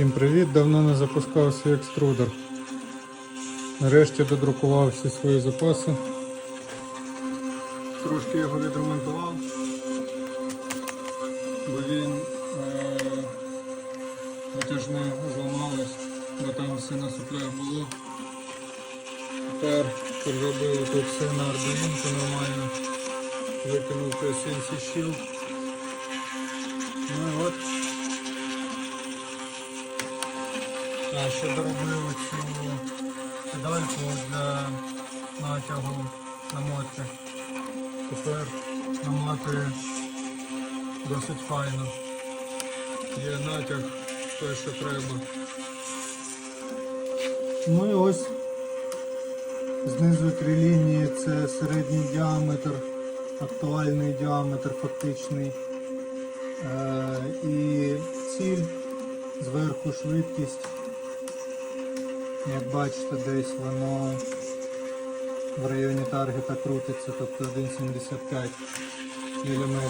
Всім привіт! Давно не запускав свій екструдер. Нарешті додрукував всі свої запаси. Трошки його відремонтував, бо він е- натяжне зламалось, бо там все на суплях було. Тепер переробив тут все на арбінку нормально. Викинув PSNC Shield. Ну і от. А ще доробив цю педальку для натягу намотки. Тепер намотує досить файно. Є натяг той, що треба. Ну і ось знизу три лінії це середній діаметр, актуальний діаметр фактичний. Е, і ціль, зверху швидкість. Як бачите, десь воно в районі таргета крутиться, тобто 1,75 мм.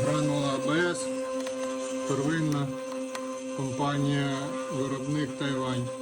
Гранула АБС, первинна компанія виробник Тайвань.